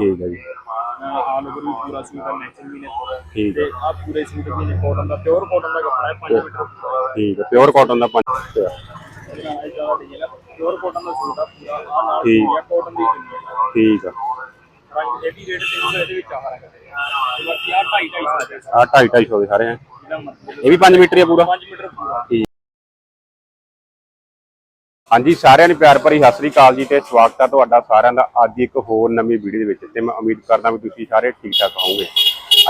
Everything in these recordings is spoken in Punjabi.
ਠੀਕ ਹੈ ਜੀ। ਆਲ ਓਵਰ ਵੀ ਪੂਰਾ ਸੂਟ ਹੈ ਮੈਚਿੰਗ ਵੀ ਨੇ। ਠੀਕ ਹੈ। ਤੇ ਆ ਪੂਰੇ ਸੂਟ ਵੀ ਨੇ ਕਾਟਨ ਦਾ ਪਿਓਰ ਕਾਟਨ ਦਾ ਕੱਪੜਾ ਹੈ 5 ਮੀਟਰ ਠੀਕ ਹੈ ਪਿਓਰ ਕਾਟਨ ਦਾ ਪੰਜ ਇਹਦਾ ਇਹ ਜ਼ਿਆਦਾ ਡਿਜ਼ਾਈਨ ਹੈ ਪਿਓਰ ਕਾਟਨ ਦਾ ਸੂਟ ਆ ਪੂਰਾ ਆ ਨਾਲ ਠੀਕ। ਪੂਰੀ ਕਾਟਨ ਦੀ ਹੈ। ਠੀਕ ਆ। ਰੰਗ ਇਹ ਵੀ ਰੇਟ 300 ਇਹਦੇ ਵਿੱਚ ਆ। ਰਿਹਾ ਤੇ ਬਾਕੀ ਆ 2.5 250 ਦੇ ਆ। 2.5 250 ਦੇ ਸਾਰੇ ਹੈ ਮਤਲਬ ਇਹ ਵੀ 5 ਮੀਟਰ ਹੀ ਆ ਪੂਰਾ? 5 ਮੀਟਰ ਪੂਰਾ। ਹਾਂਜੀ, ਸਾਰਿਆਂ ਨੂੰ ਪਿਆਰ ਭਰੀ ਸਤਿ ਸ੍ਰੀ ਅਕਾਲ ਜੀ ਤੇ ਸਵਾਗਤ ਹੈ ਤੁਹਾਡਾ ਸਾਰਿਆਂ ਦਾ ਅੱਜ ਇੱਕ ਹੋਰ ਨਵੀਂ ਵੀਡੀਓ ਦੇ ਵਿੱਚ ਤੇ ਮੈਂ ਉਮੀਦ ਕਰਦਾ ਵੀ ਤੁਸੀਂ ਸਾਰੇ ਠੀਕ ਠਾਕ ਹੋਵੋਗੇ।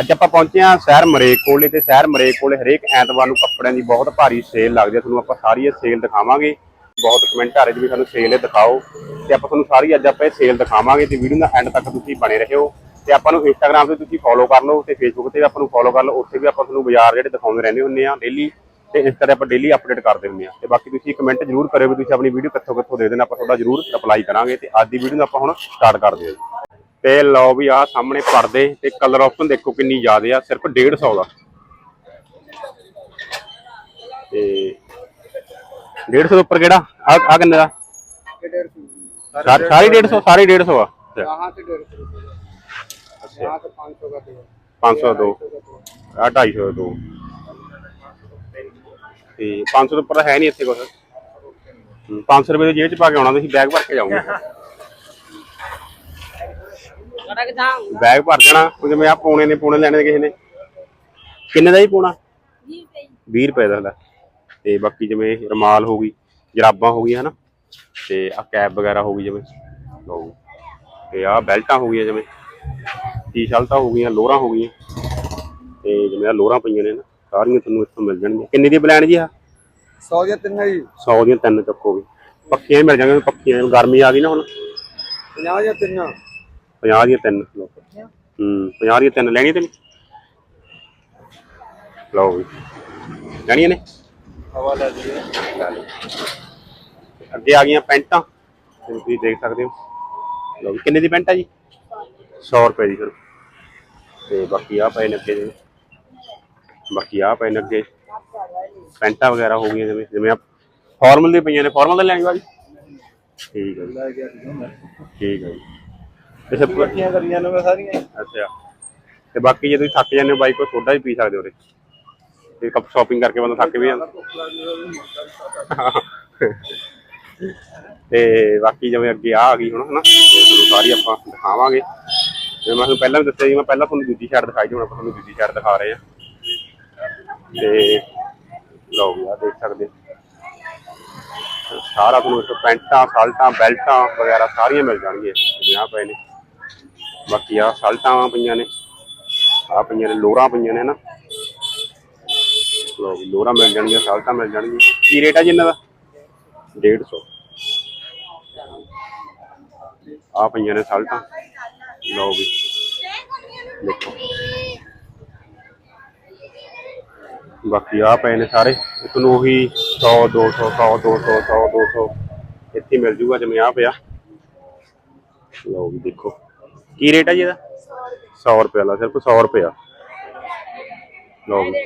ਅੱਜ ਆਪਾਂ ਪਹੁੰਚੇ ਹਾਂ ਸ਼ਹਿਰ ਮਰੇਕ ਕੋਲੇ ਤੇ ਸ਼ਹਿਰ ਮਰੇਕ ਕੋਲੇ ਹਰੇਕ ਐਤਵਾਰ ਨੂੰ ਕੱਪੜਿਆਂ ਦੀ ਬਹੁਤ ਭਾਰੀ ਸੇਲ ਲੱਗਦੀ ਹੈ ਤੁਹਾਨੂੰ ਆਪਾਂ ਸਾਰੀ ਇਹ ਸੇਲ ਦਿਖਾਵਾਂਗੇ। ਬਹੁਤ ਕਮੈਂਟ ਆ ਰਹੇ ਜੀ ਵੀ ਸਾਨੂੰ ਸੇਲ ਇਹ ਦਿਖਾਓ ਤੇ ਆਪਾਂ ਤੁਹਾਨੂੰ ਸਾਰੀ ਅੱਜ ਆਪਾਂ ਇਹ ਸੇਲ ਦਿਖਾਵਾਂਗੇ ਤੇ ਵੀਡੀਓ ਦਾ ਐਂਡ ਤੱਕ ਤੁਸੀਂ ਬਣੇ ਰਹਿਓ ਤੇ ਆਪਾਂ ਨੂੰ ਇੰਸਟਾਗ੍ਰam ਤੇ ਤੁਸੀਂ ਫੋਲੋ ਕਰ ਲਓ ਤੇ ਫੇਸਬੁੱਕ ਤੇ ਵੀ ਆਪਾਂ ਨੂੰ ਫੋਲੋ ਕਰ ਲਓ। ਉੱਥੇ ਵੀ ਆਪਾਂ ਤੁਹਾਨੂੰ ਬਾਜ਼ਾਰ ਜਿਹੜੇ ਦਿਖਾਉਂਦੇ ਰਹਿੰਦੇ ਹੁੰਦੇ ਆ ਡੇਲੀ ਤੇ ਇਸ ਤਰ੍ਹਾਂ ਆਪਾਂ ਡੇਲੀ ਅਪਡੇਟ ਕਰਦੇ ਹੁੰਦੇ ਆ ਤੇ ਬਾਕੀ ਤੁਸੀਂ ਕਮੈਂਟ ਜ਼ਰੂਰ ਕਰਿਓ ਵੀ ਤੁਸੀਂ ਆਪਣੀ ਵੀਡੀਓ ਕਿੱਥੋਂ ਕਿੱਥੋਂ ਦੇ ਦੇਣਾ ਆਪਾਂ ਤੁਹਾਡਾ ਜ਼ਰੂਰ ਰਿਪਲਾਈ ਕਰਾਂਗੇ ਤੇ ਅੱਜ ਦੀ ਵੀਡੀਓ ਨੂੰ ਆਪਾਂ ਹੁਣ ਸਟਾਰਟ ਕਰਦੇ ਹਾਂ। ਤੇ ਲਓ ਵੀ ਆ ਸਾਹਮਣੇ ਪਰਦੇ ਤੇ ਕਲਰ ਆਪਸ਼ਨ ਦੇਖੋ ਕਿੰਨੀ ਜ਼ਿਆਦੇ ਆ ਸਿਰਫ 150 ਦਾ। ਤੇ 150 ਤੋਂ ਉੱਪਰ ਕਿਹੜਾ? ਆ ਆ ਕਿੰਨੇ ਦਾ? 150 150 ਸਾਰੇ 150 ਆ। ਕਹਾਂ ਤੇ 150 ਅੱਛਾ 500 ਦਾ। 500 ਦੋ ਆ 250 ਦੋ। ਤੇ 500 ਤੋਂ ਉੱਪਰ ਹੈ ਨਹੀਂ ਇੱਥੇ ਕੁਝ 500 ਰੁਪਏ ਦੀ ਜੇਬ ਚ ਪਾ ਕੇ ਆਉਣਾ ਤੁਸੀਂ ਬੈਗ ਭਰ ਕੇ ਜਾਓਗੇ। ਬੈਗ ਭਰ ਜਾਣਾ ਉਹ ਜਿਵੇਂ ਆ ਪੌਣੇ ਨੇ ਪੌਣੇ ਲੈਣੇ ਕਿਸੇ ਨੇ। ਕਿੰਨੇ ਦਾ ਜੀ ਪੌਣਾ? 20 ਰੁਪਏ ਦਾ ਲੈ। ਤੇ ਬਾਕੀ ਜਿਵੇਂ ਰਮਾਲ ਹੋ ਗਈ ਜਰਾਬਾਂ ਹੋ ਗਈਆਂ ਹਨਾ। ਤੇ ਆ ਕੈਪ ਵਗੈਰਾ ਹੋ ਗਈ ਜਿਵੇਂ। ਜੀ। ਤੇ ਆ ਬੈਲਟਾਂ ਹੋ ਗਈਆਂ ਜਿਵੇਂ। ਟੀ-ਸ਼ਰਟਾਂ ਹੋ ਗਈਆਂ ਲੋਅਰਾਂ ਹੋ ਗਈਆਂ। ਤੇ ਜਿਵੇਂ ਆ ਲੋਅਰਾਂ ਪਈਆਂ ਨੇ ਨਾ। ਸਾਰੀਆਂ ਤੁਹਾਨੂੰ ਇੱਥੋਂ ਮਿਲ ਜਾਣਗੀਆਂ। ਕਿੰਨੀ ਦੀ ਪਲਾਨ ਜੀ ਆ? 100 ਜਾਂ 3 ਜੀ। 100 ਦੀਆਂ ਤਿੰਨ ਚੱਕੋਗੇ ਪੱਕੀਆਂ ਮਿਲ ਜਾਣਗੀਆਂ ਪੱਕੀਆਂ ਗਰਮੀ ਆ ਗਈ ਨਾ ਹੁਣ। 50 ਜਾਂ 3 50 ਦੀਆਂ ਤਿੰਨ ਲਓ। ਹੂੰ 50 ਦੀਆਂ ਤਿੰਨ ਲੈਣੀਆਂ ਤੇ ਲਓ ਵੀ। ਲੈਣੀਆਂ ਨੇ? ਹਵਾ ਲੈ ਅੱਗੇ ਆ ਗਈਆਂ ਪੈਂਟਾਂ। ਤੁਸੀਂ ਦੇਖ ਸਕਦੇ ਹੋ। ਲਓ ਕਿੰਨੇ ਦੀ ਪੈਂਟ ਜੀ? 100 ਰੁਪਏ ਦੀ ਫਿਰ ਤੇ ਬਾਕੀ ਆ ਪਏ ਨੇ ਬਾਕੀ ਆ ਪਏ ਨੇ ਅੱਗੇ ਪੈਂਟਾਂ ਵਗੈਰਾ ਹੋ ਗਈਆਂ ਜਿਵੇਂ ਜਿਵੇਂ ਆ ਫਾਰਮਲ ਦੀ ਪਈਆਂ ਨੇ। ਫਾਰਮਲ ਦਾ ਲੈਣੀ ਬਾਜੀ? ਠੀਕ ਹੈ ਠੀਕ ਹੈ ਜੀ। ਅੱਛਾ ਪੱਕੀਆਂ ਕਰੀਆਂ ਨੇ ਸਾਰੀਆਂ। ਅੱਛਾ। ਤੇ ਬਾਕੀ ਜੇ ਤੁਸੀਂ ਥੱਕ ਜਾਂਦੇ ਹੋ ਬਾਈ ਕੋ ਸੋਡਾ ਵੀ ਪੀ ਸਕਦੇ ਹੋ ਰੇ ਤੇ ਕੱਪ ਸ਼ਾਪਿੰਗ ਕਰਕੇ ਬੰਦਾ ਥੱਕ ਵੀ ਜਾਂਦਾ। ਤੇ ਬਾਕੀ ਜਿਵੇਂ ਅੱਗੇ ਆ ਗਈ ਹੁਣ ਹਨਾ? ਤੇ ਤੁਹਾਨੂੰ ਸਾਰੀ ਆਪਾਂ ਦਿਖਾਵਾਂਗੇ। ਤੇ ਮੈਂ ਤੁਹਾਨੂੰ ਪਹਿਲਾਂ ਵੀ ਦੱਸਿਆ ਸੀ ਮੈਂ ਪਹਿਲਾਂ ਤੁਹਾਨੂੰ ਦੂਜੀ ਸ਼ਰਟ ਦਿਖਾਈ ਹੁਣ ਆਪਾਂ ਤੁਹਾਨੂੰ ਦੂਜੀ ਸ਼ਰਟ ਦਿਖਾ ਰਹੇ ਹਾਂ। ਤੇ ਲਓ ਵੀ ਆ ਦੇਖ ਸਕਦੇ ਸਾਰਾ ਤੁਹਾਨੂੰ ਇੱਥੇ ਪੈਂਟਾਂ, ਸਾਲਟਾਂ, ਬੈਲਟਾਂ ਵਗੈਰਾ ਸਾਰੀਆਂ ਮਿਲ ਜਾਣਗੀਆਂ। ਜਿਵੇਂ ਪਏ ਨੇ। ਬਾਕੀ ਆ ਸਾਲਟਾਂ ਪਈਆਂ ਨੇ। ਆ ਪਈਆਂ ਨੇ, ਲੋਰਾਂ ਪਈਆਂ ਨੇ ਨਾ ਲਓ ਵੀ ਲੋਰਾਂ ਮਿਲ ਜਾਣਗੀਆਂ, ਸਾਲਟਾਂ ਮਿਲ ਜਾਣਗੀਆਂ। ਕੀ ਰੇਟ ਆ ਜੀ ਇਹਨਾਂ ਦਾ? 150 ਆ ਪਈਆਂ ਨੇ ਸਾਲਟਾਂ। ਲਓ ਵੀ ਦੇਖੋ। ਬਾਕੀ ਆ ਪਏ ਨੇ ਸਾਰੇ। ਇਹ ਤੁਹਾਨੂੰ ਉਹੀ 100 200 100 200 100 200 ਇੱਥੇ ਮਿਲ ਜੂਗਾ ਜਿਵੇਂ ਆ ਪਿਆ। ਲਓ ਵੀ ਦੇਖੋ। ਕੀ ਰੇਟ ਆ ਜੀ ਇਹਦਾ? 100 ਰੁਪਏ ਵਾਲਾ, ਸਿਰਫ 100 ਰੁਪਏ ਲਓ ਵੀ।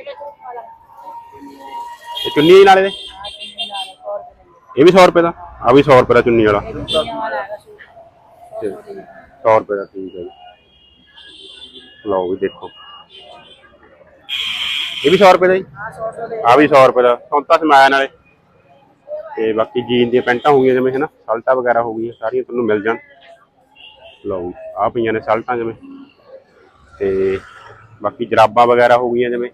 ਇਹ ਚੁੰਨੀ ਨਾਲੇ ਦੇ ਇਹ ਵੀ 100 ਰੁਪਏ ਦਾ? ਆ ਵੀ 100 ਰੁਪਏ ਦਾ ਚੁੰਨੀ ਵਾਲਾ। ਤੇ 100 ਰੁਪਏ ਦਾ ਠੀਕ ਹੈ ਜੀ। ਲਓ ਵੀ ਦੇਖੋ। ਇਹ ਵੀ 100 ਰੁਪਏ ਦਾ ਜੀ? ਆ ਵੀ 100 ਰੁਪਏ ਦਾ। ਸੌਂਤਾ ਸਮਾਇਆ ਨਾਲੇ ਤੇ ਬਾਕੀ ਜੀਨ ਦੀਆਂ ਪੈਂਟਾਂ ਹੋ ਗਈਆਂ ਜਿਵੇਂ ਹੈ ਨਾ ਸਲਟਾਂ ਵਗੈਰਾ ਹੋ ਗਈਆਂ ਸਾਰੀਆਂ ਤੁਹਾਨੂੰ ਮਿਲ ਜਾਣ। ਲਓ ਆ ਪਈਆਂ ਨੇ ਸਲਟਾਂ ਜਿਵੇਂ। ਤੇ ਬਾਕੀ ਜਰਾਬਾਂ ਵਗੈਰਾ ਹੋ ਗਈਆਂ ਜਿਵੇਂ।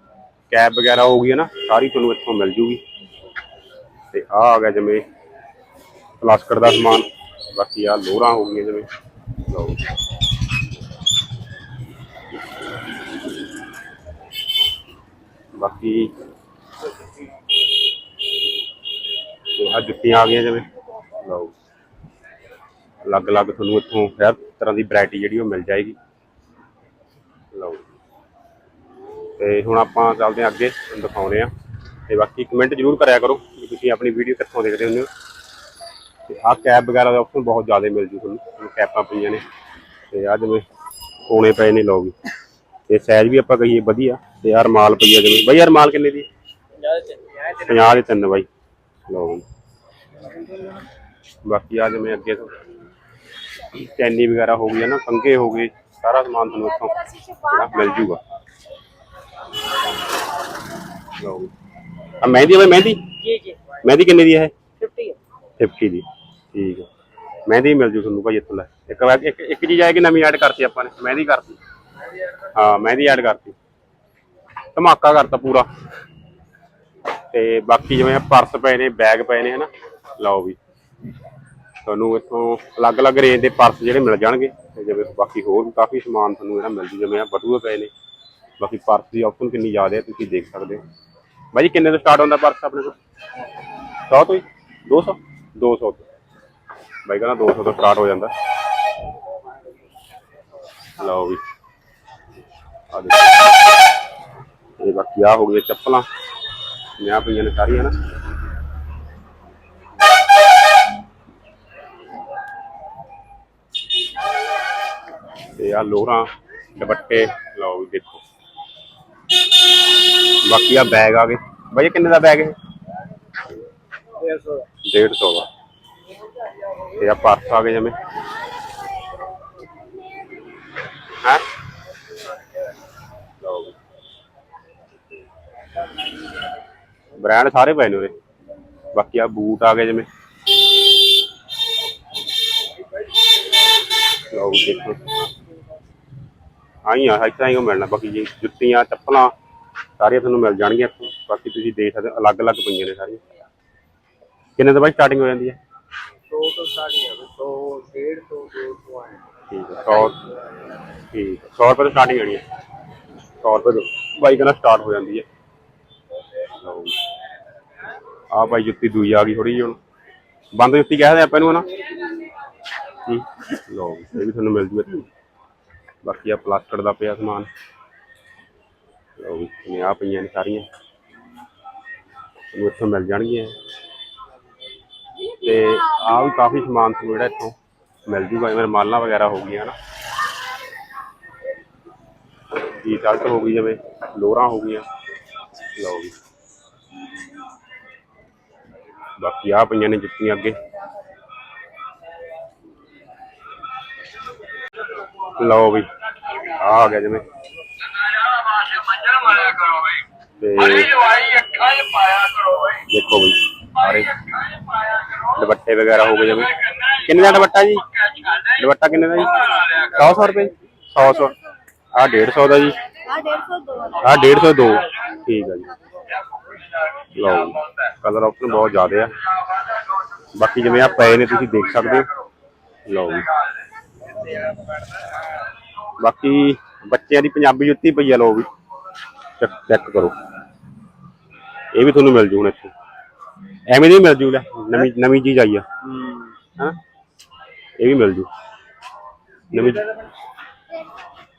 ਕੈਪ ਵਗੈਰਾ ਹੋ ਗਈ ਨਾ ਸਾਰੀ ਤੁਹਾਨੂੰ ਇੱਥੋਂ ਮਿਲ ਜੂਗੀ। ਤੇ ਆ ਆ ਗਿਆ ਜਿਵੇਂ ਪਲਾਸਟਿਕ ਦਾ ਸਮਾਨ। ਬਾਕੀ ਆ ਲੋਰਾਂ ਹੋ ਗਈਆਂ ਜਿਵੇਂ। ਲਓ ਬਾਕੀ ਤੇ ਆ ਜੁੱਤੀਆਂ ਆ ਗਈਆਂ ਜਿਵੇਂ। ਲਓ। ਅਲੱਗ-ਅਲੱਗ ਤੁਹਾਨੂੰ ਇੱਥੋਂ ਹਰ ਤਰ੍ਹਾਂ ਦੀ ਵੈਰਾਈਟੀ ਜਿਹੜੀ ਉਹ ਮਿਲ ਜਾਏਗੀ। ਲਓ। ਤੇ ਹੁਣ ਆਪਾਂ ਚੱਲਦੇ ਹਾਂ ਅੱਗੇ, ਤੁਹਾਨੂੰ ਦਿਖਾਉਂਦੇ ਆ ਤੇ ਬਾਕੀ ਕਮੈਂਟ ਜ਼ਰੂਰ ਕਰਿਆ ਕਰੋ ਕਿ ਤੁਸੀਂ ਆਪਣੀ ਵੀਡੀਓ ਕਿੱਥੋਂ ਦੇਖਦੇ ਹੁੰਦੇ ਹੋ। ਤੇ ਆਹ ਕੈਪ ਵਗੈਰਾ ਦਾ ਆਪਸ਼ਨ ਬਹੁਤ ਜ਼ਿਆਦਾ ਮਿਲ ਜੂ ਤੁਹਾਨੂੰ। ਹੁਣ ਕੈਪਾਂ ਪਈਆਂ ਨੇ। ਤੇ ਆ ਜਿਵੇਂ ਕੋਣੇ ਪਏ ਨੇ, ਲਓ ਵੀ। ਤੇ ਸਾਈਜ਼ ਵੀ ਆਪਾਂ ਕਹੀਏ ਵਧੀਆ ਤੇ ਯਾਰ ਮਾਲ ਪਈ ਆ ਜਿਵੇਂ। ਬਈ ਯਾਰ ਮਾਲ ਕਿੰਨੇ ਦੀ? 50 ਦੇ ਤਿੰਨ। ਬਾਈ। ਲਓ ਬਾਕੀ ਆ ਜਿਵੇਂ ਅੱਗੇ ਤੋਂ ਚੈਨੀ ਵਗੈਰਾ ਹੋ ਗਈ ਹੈ ਨਾ ਕੰਗੇ ਹੋ ਗਏ ਸਾਰਾ ਸਮਾਨ ਤੁਹਾਨੂੰ ਇੱਥੋਂ ਮਿਲ ਜੂਗਾ। ਲਓ। ਆ ਮਹਿੰਦੀ ਬਈ ਮਹਿੰਦੀ? ਜੀ ਜੀ। ਮਹਿੰਦੀ ਕਿੰਨੇ ਦੀ ਹੈ 50 ਹੈ। 50 ਦੀ। ਠੀਕ ਹੈ। ਮਹਿੰਦੀ ਮਿਲ ਜੂ ਤੁਹਾਨੂੰ ਭਾਈ ਇੱਥੋਂ ਲੈ। ਇੱਕ ਇੱਕ ਚੀਜ਼ ਆਏਗੀ ਨਵੀਂ ਐਡ ਕਰਤੀ ਆਪਾਂ ਨੇ। ਮਹਿੰਦੀ ਕਰਤੀ। ਹਾਂ ਮਹਿੰਦੀ ਐਡ ਕਰਤੀ। ਧਮਾਕਾ ਕਰਤਾ ਪੂਰਾ। ਤੇ ਬਾਕੀ ਜਿਵੇਂ ਪਰਸ ਪਏ ਨੇ ਬੈਗ ਪਏ ਨੇ, ਹਨਾ? ਲਓ ਵੀ। ਤੁਹਾਨੂੰ ਇੱਥੋਂ ਅਲੱਗ-ਅਲੱਗ ਰੇਂਜ ਦੇ ਪਰਸ ਜਿਹੜੇ ਮਿਲ ਜਾਣਗੇ। ਤੇ ਜਿਵੇਂ ਬਾਕੀ ਹੋਰ ਵੀ ਕਾਫੀ ਸਮਾਨ ਤੁਹਾਨੂੰ ਜਿਹੜਾ ਮਿਲ ਜੂ, ਜਿਵੇਂ ਆ ਬਟੂਏ ਪਏ ਨੇ। ਬਾਕੀ ਪਰਸ ਦੀ ਆਪਸ਼ਨ ਕਿੰਨੀ ਜ਼ਿਆਦਾ ਹੈ ਤੁਸੀਂ ਦੇਖ ਸਕਦੇ ਹੋ। ਬਾਈ ਜੀ, ਕਿੰਨੇ ਤੋਂ ਸਟਾਰਟ ਹੁੰਦਾ ਪਰਸ ਆਪਣੇ ਕੋਲ? 100 ਤੋਂ ਹੀ? 200 200 ਤੋਂ। ਬਾਈ ਕਹਿੰਦਾ 200 ਤੋਂ ਸਟਾਰਟ ਹੋ ਜਾਂਦਾ। ਲਓ ਵੀ। ਆ ਦੇਖੋ। ਇਹ ਬਾਕੀ ਆ ਹੋ ਗਏ ਚੱਪਲਾਂ। ਨਿਆ ਪਈਆਂ ਨੇ ਸਾਰੀਆਂ ਨਾ। ਤੇ ਆ ਲੋਰਾਂ ਦੁਪੱਟੇ ਲਓ ਵੀ ਦੇਖੋ। ਬਾਕੀ ਆ ਬੈਗ ਆ ਗਏ। ਬਾਈ ਇਹ ਕਿੰਨੇ ਦਾ ਬੈਗ ਹੈ 150 ਦਾ। ਤੇ ਆ ਪਰਸ ਆ ਗਏ ਜਿਵੇਂ ਹੈ ਲਓ ਵੀ। ਬ੍ਰਾਂਡ ਸਾਰੇ ਪਏ ਨੇ ਉਰੇ। ਬਾਕੀ ਆ ਬੂਟ ਆ ਗਏ ਜਿਵੇਂ। ਲਓ ਦੇਖੋ। ਆਈ ਆ ਇੱਥੇ ਹੀ ਮਿਲਣਾ ਬਾਕੀ ਜੀ ਜੁੱਤੀਆਂ ਚੱਪਲਾਂ ਸਾਰੀਆਂ ਤੁਹਾਨੂੰ ਮਿਲ ਜਾਣਗੀਆਂ ਇੱਥੋਂ। ਬਾਕੀ ਤੁਸੀਂ ਦੇਖ ਸਕਦੇ ਹੋ, ਅਲੱਗ-ਅਲੱਗ ਪਈਆਂ ਨੇ ਸਾਰੀਆਂ। ਕਿੰਨੇ ਤੋਂ ਬਾਈ ਸਟਾਰਟਿੰਗ ਹੋ ਜਾਂਦੀ ਹੈ? 100 ਤੋਂ ਸਟਾਰਟ ਹੈ 100 150 200 ਹੈ ਠੀਕ ਹੈ 100 ਠੀਕ ਹੈ 100 ਰੁਪਏ ਤੋਂ ਸਟਾਰਟਿੰਗ ਹੋਣੀ ਹੈ। 100 ਰੁਪਏ ਤੋਂ। ਬਾਈ ਕਹਿੰਦਾ ਸਟਾਰਟ ਹੋ ਜਾਂਦੀ ਹੈ। ਲਓ ਆਹ ਭਾਈ ਜੁੱਤੀ ਦੂਈ ਆ ਗਈ ਥੋੜੀ ਜਿਹੀ ਹੁਣ। ਬੰਦ ਜੁੱਤੀ ਕਹਿੰਦੇ ਆਪਾਂ ਇਹਨੂੰ ਹਨਾ? ਜੀ ਲਓ ਜੀ, ਇਹ ਵੀ ਤੁਹਾਨੂੰ ਮਿਲ ਜੂ ਇੱਥੇ। ਬਾਕੀ ਆ ਪਲਾਸਟਿਕ ਦਾ ਪਿਆ ਸਮਾਨ। ਲਓ ਵੀ ਜਿਵੇਂ ਆਹ ਪਈਆਂ ਨੇ ਸਾਰੀਆਂ। ਤੁਹਾਨੂੰ ਇੱਥੋਂ ਮਿਲ ਜਾਣਗੀਆਂ। ਤੇ ਆ ਵੀ ਕਾਫੀ ਸਮਾਨ ਤੁਹਾਨੂੰ ਜਿਹੜਾ ਇੱਥੋਂ ਮਿਲ ਜੂਗਾ ਮੇਰੇ ਮਾਲਾਂ ਵਗੈਰਾ ਹੋ ਗਈਆਂ ਨਾ ਟੀ ਸ਼ਰਟ ਹੋ ਗਈ ਜਿਵੇਂ ਲੋਰਾਂ ਹੋ ਗਈਆਂ। ਲਓ ਜੀ। ਬਾਕੀ ਆ ਪਈਆਂ ਨੇ ਜੁੱਤੀਆਂ ਅੱਗੇ। ਲਓ ਵੀ ਆ ਗਿਆ ਜਿਵੇਂ। ਤੇ ਦੇਖੋ ਬਈ ਸਾਰੇ ਦੁਪੱਟੇ ਵਗੈਰਾ ਹੋ ਗਏ ਜਿਵੇਂ। ਕਿੰਨੇ ਦਾ ਦੁਪੱਟਾ ਜੀ? ਦੁਪੱਟਾ ਕਿੰਨੇ ਦਾ ਜੀ? 100 100 ਰੁਪਏ 100 100 ਆ 150 ਦਾ ਜੀ। ਆ 150 ਦੋ। ਆ 150 ਦੋ। ਠੀਕ ਆ ਜੀ। ਲਓ ਕਲਰ ਆਪਸ਼ਨ ਬਹੁਤ ਜ਼ਿਆਦਾ ਆ। ਬਾਕੀ ਜਿਵੇਂ ਆ ਪਏ ਨੇ ਤੁਸੀਂ ਦੇਖ ਸਕਦੇ ਹੋ। ਲਓ ਬਾਕੀ ਬੱਚਿਆਂ ਦੀ ਪੰਜਾਬੀ ਜੁੱਤੀ ਪਈ ਆ ਲਓ ਵੀ। ਚੈੱਕ ਕਰੋ। ਇਹ ਵੀ ਤੁਹਾਨੂੰ ਮਿਲ ਜੂ ਹੁਣ ਇੱਥੇ। ਐਵੇਂ ਦੀ ਮਿਲ ਜੂ ਲੈ ਨਵੀਂ ਨਵੀਂ ਚੀਜ਼ ਆਈ ਆ। ਹਾਂ। ਇਹ ਵੀ ਮਿਲ ਜੂ। ਨਵੀਂ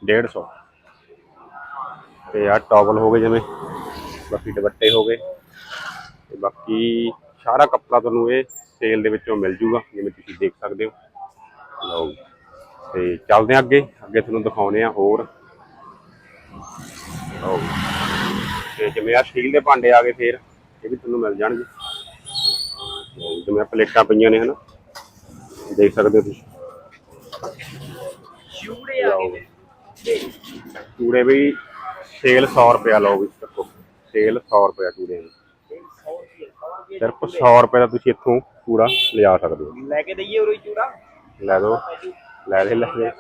150 ਤੇ ਆ ਟਾਵਲ ਹੋ ਗਏ ਜਿਵੇਂ। ਬਾਕੀ ਦੁਪੱਟੇ ਹੋ ਗਏ। ਤੇ ਬਾਕੀ ਸਾਰਾ ਕੱਪੜਾ ਤੁਹਾਨੂੰ ਇਹ ਸੇਲ ਦੇ ਵਿੱਚੋਂ ਮਿਲ ਜੂਗਾ ਜਿਵੇਂ ਤੁਸੀਂ ਦੇਖ ਸਕਦੇ ਹੋ। ਲਓ। ਤੇ ਚੱਲਦੇ ਹਾਂ ਅੱਗੇ। ਅੱਗੇ ਤੁਹਾਨੂੰ ਦਿਖਾਉਨੇ ਆ ਹੋਰ। ਲਓ। ਤੇ ਜਿਵੇਂ ਆ ਸਟੀਲ ਦੇ ਭਾਂਡੇ ਆ ਗਏ ਫੇਰ ਇਹ ਵੀ ਤੁਹਾਨੂੰ ਮਿਲ ਜਾਣਗੇ। ਜਿਵੇਂ ਪਲੇਟਾਂ ਪਈਆਂ ਨੇ ਹਨਾ। ਦੇਖ ਸਕਦੇ ਹੋ ਤੁਸੀਂ। ਚੂੜੇ ਆ ਜੀ। ਚੂੜੇ ਵੀ ਸੇਲ 100 ਰੁਪਿਆ ਲਓ ਵੀ ਸੇਲ 100 ਰੁਪਿਆ ਚੂੜੇ ਦੀ। ਸਿਰਫ 100 ਰੁਪਏ ਦਾ ਤੁਸੀਂ ਇੱਥੋਂ ਪੂਰਾ ਲਿਜਾ ਸਕਦੇ ਹੋ। ਲੈ ਕੇ ਦਈਏ ਉਰੇ ਚੂੜਾ? ਲੈ ਦੋ। ਲੈ ਦੇ ਲੈ ਦੇ।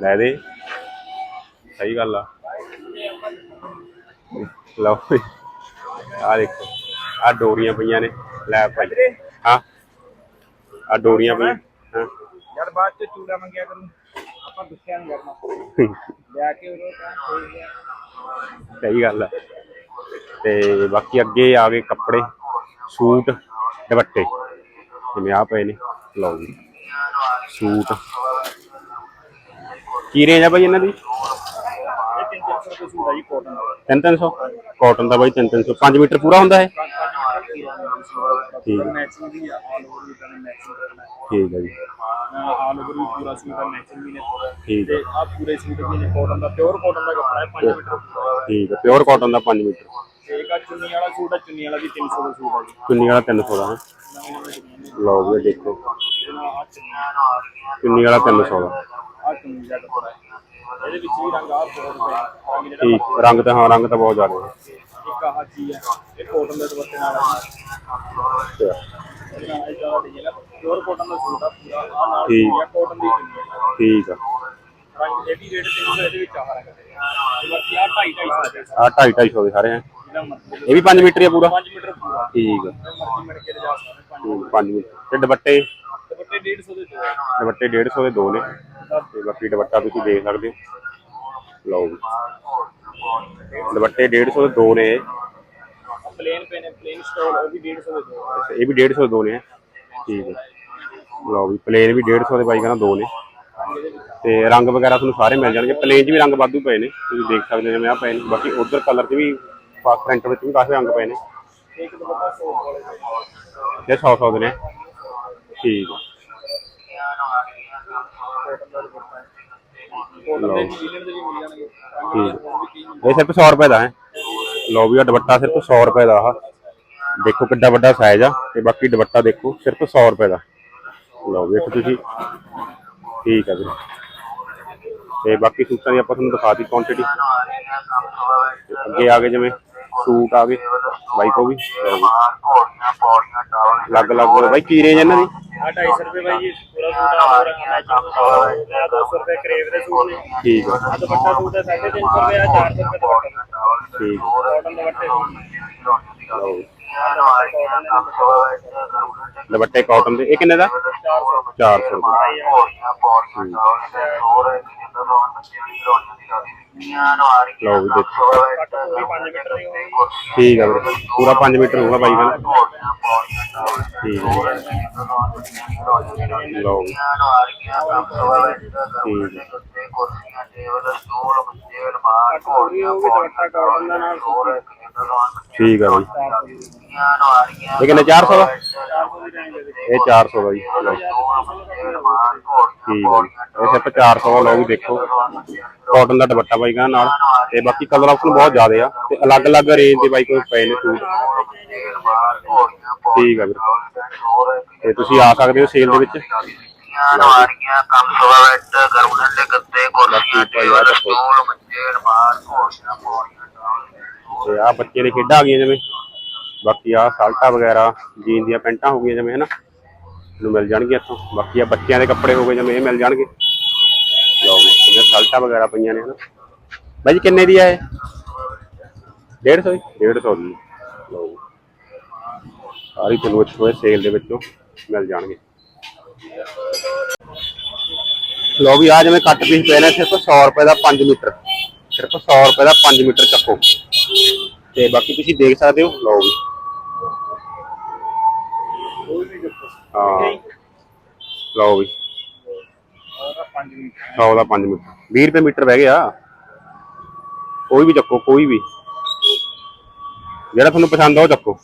ਲੈ ਦੇ। ਸਹੀ ਗੱਲ ਆ। ਲਓ ਆ ਦੇਖੋ ਆ ਡੋਰੀਆਂ ਪਈਆਂ ਨੇ। ਲੈ ਭਾਈ। ਹਾਂ। ਆ ਡੋਰੀਆਂ ਪਈਆਂ। ਹਾਂ। ਯਾਰ ਬਾਅਦ ਚ ਚੂੜਾ ਮੰਗਿਆ ਕਰੂੰ। ਆਪਾਂ ਗੁੱਸਿਆ ਨਹੀਂ ਕਰਨਾ। ਲਿਆ ਕੇ ਉਰੇ ਤਾਂ ਲਿਆ ਸਹੀ ਗੱਲ ਆ। ਤੇ ਬਾਕੀ ਅੱਗੇ ਆ ਗਏ ਕੱਪੜੇ ਸੂਟ ਦੁਪੱਟੇ। ਜਿਵੇਂ ਆ ਪਏ ਨੇ ਲਓ ਜੀ। ਸੂਟ। ਕੀ ਰੇਂਜ ਆ ਭਾਈ ਇਹਨਾਂ ਦੀ? ਇਹ ਤਿੰਨ ਤਿੰਨ ਸੌ। ਰੁਪਏ ਸੂਟ ਆ ਜੀ ਕੋਟਨ ਦਾ 3-300 ਕਾਟਨ ਦਾ ਬਾਈ 3-300 5 ਮੀਟਰ ਪੂਰਾ ਹੁੰਦਾ ਹੈ ਠੀਕ ਹੈ ਮੈਚਿੰਗ ਆ ਆਲ ਓਵਰ ਕਰਨਾ ਮੈਚਿੰਗ ਕਰਨਾ। ਠੀਕ ਹੈ ਜੀ। ਆਲ ਓਵਰ ਵੀ ਪੂਰਾ ਸੂਟ ਆ ਮੈਚਿੰਗ ਵੀ ਨੇ। ਠੀਕ ਹੈ। ਆ ਪੂਰੇ ਸੂਟ ਵੀ ਨੇ ਕੋਟਨ ਦਾ ਪਿਓਰ ਕੋਟਨ ਦਾ ਕੱਪੜਾ ਹੈ 5 ਮੀਟਰ। ਠੀਕ ਹੈ ਪਿਓਰ ਕਾਟਨ ਦਾ 5 ਮੀਟਰ। ਇੱਕ ਆ ਚੁੰਨੀ ਵਾਲਾ ਸੂਟ ਆ ਚੁੰਨੀ ਵਾਲਾ ਵੀ 300 ਦਾ ਸੂਟ ਆ ਜੀ। ਚੁੰਨੀ ਵਾਲਾ 300 ਦਾ ਹੈ। ਲਓ ਵੀ ਦੇਖੋ। ਚੁੰਨੀ ਵਾਲਾ 300 ਦਾ। ਆ ਚੁੰਨੀ ਦਾ ਕੱਪੜਾ ਹੈ। ਇਹਦੇ ਵਿੱਚ ਵੀ ਰੰਗ ਆ ਬਹੁਤ ਠੀਕ ਰੰਗ ਤਾਂ ਹਾਂ ਰੰਗ ਤਾਂ ਬਹੁਤ ਜ਼ਿਆਦਾ ਹੈ। ਇੱਕ ਆਹ ਚੀਜ਼ ਹੈ ਇਹ ਕੋਟਨ ਦੇ ਦੁਪੱਟੇ ਨਾਲ ਹੈ। ਪਿਓਰ ਕੋਟਨ ਦਾ ਸੂਟ ਆ ਪੂਰਾ ਆ ਨਾਲ ਠੀਕ। ਆ ਕੋਟਨ ਦੀ ਚੁੰਨੀ ਹੈ ਠੀਕ ਆ। ਰੰਗ ਇਹ ਵੀ ਰੇਟ ਤੇ ਹੁੰਦਾ ਇਹਦੇ ਵਿੱਚ ਆਹ ਰੰਗ ਦੇ ਤੇ ਬਾਕੀ ਆ 2.5 2.5 ਆ 2.5 250 ਦੇ ਸਾਰੇ ਹੈ ਜਿਹੜਾ ਮਰਜ਼ੀ ਇਹ ਵੀ 5 ਮੀਟਰ ਹੀ ਆ ਪੂਰਾ? 5 ਮੀਟਰ ਪੂਰਾ ਠੀਕ ਆ। ਜਿਹੜਾ ਮਰਜ਼ੀ ਮਿਲ ਕੇ ਲਿਜਾ ਸਕਦੇ 5 5 ਮੀਟਰ। ਤੇ ਦੁਪੱਟੇ? ਦੁਪੱਟੇ 150 ਦੇ ਦੋ ਹੈ ਦੁਪੱਟੇ 150 ਦੇ ਦੋ ਨੇ। ਤੇ ਬਾਕੀ ਦੁਪੱਟਾ ਤੁਸੀਂ ਦੇਖ ਸਕਦੇ ਹੋ। ਲਓ ਜੀ। ਦੁਪੱਟੇ 150 ਦੇ ਦੋ ਨੇ। ਇਹ। ਪਲੇਨ ਪੇ ਨੇ ਪਲੇਨ ਸਟੋਲ ਉਹ ਵੀ 150 ਦੇ ਦੋ। ਅੱਛਾ, ਇਹ ਵੀ 150 ਦੇ ਦੋ ਨੇ। ਠੀਕ ਹੈ। ਲਓ ਵੀ ਪਲੇਨ ਵੀ 150 ਦੇ ਬਾਈ ਕਹਿੰਦਾ ਦੋ ਨੇ। ਤੇ ਰੰਗ ਵਗੈਰਾ ਤੁਹਾਨੂੰ ਸਾਰੇ ਮਿਲ ਜਾਣਗੇ। ਪਲੇਨ 'ਚ ਵੀ ਰੰਗ ਵਾਧੂ ਪਏ ਨੇ। ਤੁਸੀਂ ਦੇਖ ਸਕਦੇ ਹੋ ਜਿਵੇਂ ਆ ਪਏ ਨੇ। ਬਾਕੀ ਉਧਰ ਕਲਰ 'ਚ ਵੀ ਪ੍ਰਿੰਟ ਵਿੱਚ ਵੀ ਕਾਫੀ ਰੰਗ ਪਏ ਨੇ। ਇੱਕ ਦੁਪੱਟਾ 100 ਵਾਲੇ ਦੇ। ਤੇ 100 100 ਦੇ ਨੇ। ਠੀਕ ਹੈ। ਕੋਟਨ ਦੇ ਵੀ ਲੀਲਨ ਦੇ ਵੀ ਮਿਲ ਜਾਣਗੇ। ਰੰਗ ਦੇ ਹੋਰ ਵੀ ਕੀ ਇਹ ਸਿਰਫ 100 ਰੁਪਏ ਦਾ ਹੈ। ਲਓ ਵੀ ਆ ਦੁਪੱਟਾ ਸਿਰਫ 100 ਰੁਪਏ ਦਾ ਆ ਦੇਖੋ ਕਿੱਡਾ ਵੱਡਾ ਸਾਈਜ਼ ਆ ਤੇ ਬਾਕੀ ਦੁਪੱਟਾ ਦੇਖੋ ਸਿਰਫ 100 ਰੁਪਏ ਦਾ। ਲਓ ਵੇਖੋ ਤੁਸੀਂ। ਠੀਕ ਆ ਵੀਰੇ। ਤੇ ਬਾਕੀ ਸੂਟਾਂ ਦੀ ਆਪਾਂ ਤੁਹਾਨੂੰ ਦਿਖਾਤੀ ਕੁਆਂਟੀਟੀ ਅੱਗੇ ਆ ਗਏ ਜਿਵੇਂ ਸੂਟ ਆ ਗਏ। ਬਾਈ ਕੋ ਵੀ। ਅਲੱਗ ਅਲੱਗ ਬਾਈ ਕੀ ਰੇਂਜ ਇਹਨਾਂ ਦੀ? ਆ 250 ਰੁਪਏ ਬਾਈ ਜੀ ਪੂਰਾ ਸੂਟ ਆ ਹੋਰ ਹੈ 200 ਰੁਪਏ ਕਰੇਵ ਦੇ ਸੂਟ ਨੇ। ਠੀਕ ਆ। ਆ ਦੁਪੱਟਾ ਸੂਟ ਹੈ 350 ਰੁਪਏ ਆ 400 ਰੁਪਏ ਦੁਪੱਟਾ। ਠੀਕ। ਲਓ। ਦੁਪੱਟੇ ਕਾਟਨ ਦੇ। ਇਹ ਕਿੰਨੇ ਦਾ? 400 ਰੁਪਏ ਲਓ ਵੀ ਦੇਖੋ। ਕੱਟ ਪੂਰੀ 5 ਮੀਟਰ ਦੀ ਹੋਣੀ ਠੀਕ ਆ ਵੀਰੇ। ਪੂਰਾ 5 ਮੀਟਰ ਹੋਊਗਾ ਬਾਈ ਕਹਿੰਦਾ ਠੀਕ ਹੈ ਲਓ ਵੀ। ਕੱਟ ਪੂਰੀ ਹੋਊਗੀ ਦੁਪੱਟਾ ਕਾਟਨ ਦਾ ਨਾਲ। ਸੂਟ ਠੀਕ ਆ ਬਾਈ। ਇਹ ਕਿੰਨੇ 400 ਦਾ? ਇਹ 400 ਦਾ ਜੀ। ਠੀਕ ਆ ਜੀ। ਇਹ ਸਿਰਫ 400 ਦਾ ਲਓ ਵੀ ਦੇਖੋ। ਕਾਟਨ ਦਾ ਦੁਪੱਟਾ ਬਾਈ ਕਹਿੰਦਾ ਨਾਲ। ਤੇ ਬਾਕੀ ਕਲਰ ਆਪਸ਼ਨ ਬਹੁਤ ਜ਼ਿਆਦੇ ਆ। ਤੇ ਅਲੱਗ-ਅਲੱਗ ਰੇਂਜ ਦੇ ਬਾਈ ਕੋਲ ਪਏ ਨੇ ਸੂਟ ਠੀਕ ਆ ਵੀਰੇ। ਤੇ ਤੁਸੀਂ ਆ ਸਕਦੇ ਹੋ ਸੇਲ ਦੇ ਵਿੱਚ। ਨਾਰੀਆਂ ਕੰਮ ਸਵਾ ਵਿੱਚ ਗਰਮ ਠੰਡੇ ਗੱਦੇ ਕੋਲੀਆਂ ਬਾਕੀ ਭਾਈ ਆ। ਟੇਬਲ। ਸਟੂਲ ਮੰਜੇ ਰਮਾਲ ਘੋੜੀਆਂ ਪੌੜੀਆਂ ਤੇ ਆ ਬੱਚੇ ਦੇ ਖੇਡਾਂ ਆ ਗਈਆਂ ਜਿਵੇਂ। ਬਾਕੀ ਆ ਸਾਲਟਾ ਵਗੈਰਾ, ਜੀਨ ਦੀਆਂ ਪੈਂਟਾਂ ਹੋ ਗਈਆਂ ਜਿਵੇਂ, ਹਨਾ। ਨੂੰ ਮਿਲ ਜਾਣਗੀਆਂ ਇੱਥੋਂ। ਬਾਕੀ ਆ ਬੱਚਿਆਂ ਦੇ ਕੱਪੜੇ ਹੋ ਗਏ ਜਿਵੇਂ, ਇਹ ਮਿਲ ਜਾਣਗੇ। ਲਓ ਵੀ ਇਹਨਾਂ ਸਾਲਟਾ ਵਗੈਰਾ ਪਈਆਂ ਨੇ, ਹਨਾ। ਬਾਈ ਜੀ, ਕਿੰਨੇ ਦੀ ਆ ਇਹ? 150 ਦੀ 150 ਦੀ। ਲਓ ਸਾਰੀ ਤੁਹਾਨੂੰ ਇੱਥੋਂ ਸੇਲ ਦੇ ਵਿੱਚੋਂ ਮਿਲ ਜਾਣਗੇ। ਲਓ ਵੀ ਆ ਜਿਵੇਂ ਕੱਟ ਪੀਸ ਪਏ ਨੇ, ਸਿਰਫ 100 ਰੁਪਏ ਦਾ 5 ਮੀਟਰ। ਸਿਰਫ 100 ਰੁਪਏ ਦਾ 5 ਮੀਟਰ ਚੱਕੋ। ਤੇ ਬਾਕੀ ਤੁਸੀਂ ਦੇਖ ਸਕਦੇ ਹੋ ਲਓ ਵੀ ਹਾਂ। ਲਓ ਵੀ। ਉਹਦਾ 5 ਮੀਟਰ 100 ਦਾ 5 ਮੀਟਰ। 20 ਰੁਪਏ ਮੀਟਰ ਬਹਿ ਗਿਆ। ਕੋਈ ਵੀ ਚੱਕੋ, ਕੋਈ ਵੀ। ਜਿਹੜਾ ਤੁਹਾਨੂੰ ਪਸੰਦ ਆ ਉਹ ਚੱਕੋ।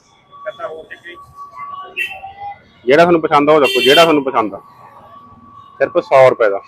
ਜਿਹੜਾ ਤੁਹਾਨੂੰ ਪਸੰਦ ਆ ਉਹ ਚੱਕੋ, ਜਿਹੜਾ ਤੁਹਾਨੂੰ ਪਸੰਦ ਆ। ਸਿਰਫ 100 ਰੁਪਏ ਦਾ।